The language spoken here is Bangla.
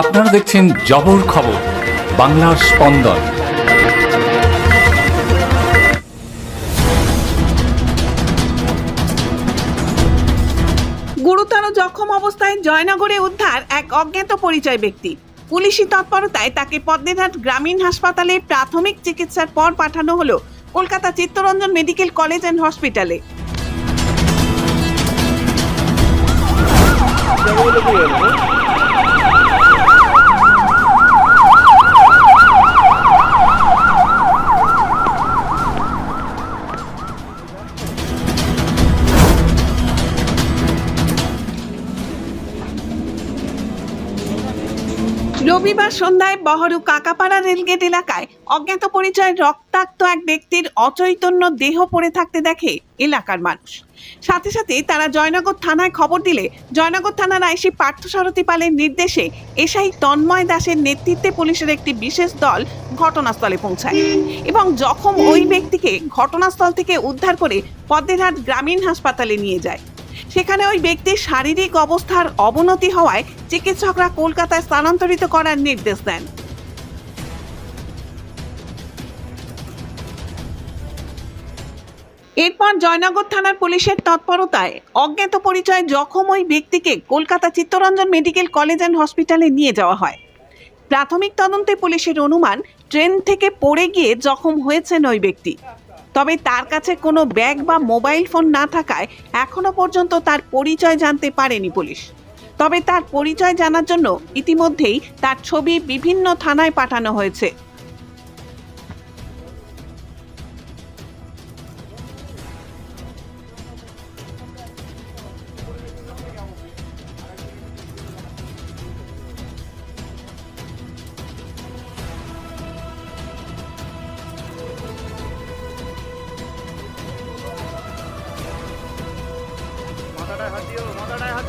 আপনারা দেখছেন জবর খবর, বাংলার স্পন্দন। গুরুতর জখম অবস্থায় জয়নগরে উদ্ধার এক অজ্ঞাত পরিচয় ব্যক্তি। পুলিশি তৎপরতায় তাকে পদ্মেঘাট গ্রামীণ হাসপাতালে প্রাথমিক চিকিৎসার পর পাঠানো হলো Kolkata Chittaranjan medical college and হসপিটালে। রবিবার সন্ধ্যায় বহরু কাকাপাড়া রেলগেট এলাকায় অজ্ঞাত পরিচয় রক্তাক্ত এক ব্যক্তির অচৈতন্য দেহ পড়ে থাকতে দেখে এলাকার মানুষ। সাথে সাথে তারা জয়নগর থানায় খবর দিলে জয়নগর থানার আইসি পার্থসারথী পালের নির্দেশে এসআই তন্ময় দাসের নেতৃত্বে পুলিশের একটি বিশেষ দল ঘটনাস্থলে পৌঁছায় এবং জখম ওই ব্যক্তিকে ঘটনাস্থল থেকে উদ্ধার করে পদ্মেরহাট গ্রামীণ হাসপাতালে নিয়ে যায়। সেখানে ওই ব্যক্তির শারীরিক অবস্থার অবনতি হওয়ায় চিকিৎসকরা কলকাতায় স্থানান্তরিত করার নির্দেশ দেন। এরপর জয়নগর থানার পুলিশের তৎপরতায় অজ্ঞাত পরিচয় জখম ওই ব্যক্তিকে Kolkata Chittaranjan medical college and হসপিটালে নিয়ে যাওয়া হয়। প্রাথমিক তদন্তে পুলিশের অনুমান, ট্রেন থেকে পড়ে গিয়ে জখম হয়েছেন ওই ব্যক্তি। তবে তার কাছে কোনো ব্যাগ বা মোবাইল ফোন না থাকায় এখনও পর্যন্ত তার পরিচয় জানতে পারেনি পুলিশ। তবে তার পরিচয় জানার জন্য ইতিমধ্যেই তার ছবি বিভিন্ন থানায় পাঠানো হয়েছে। মাথাটায় হাতিও মাথাটায় হাত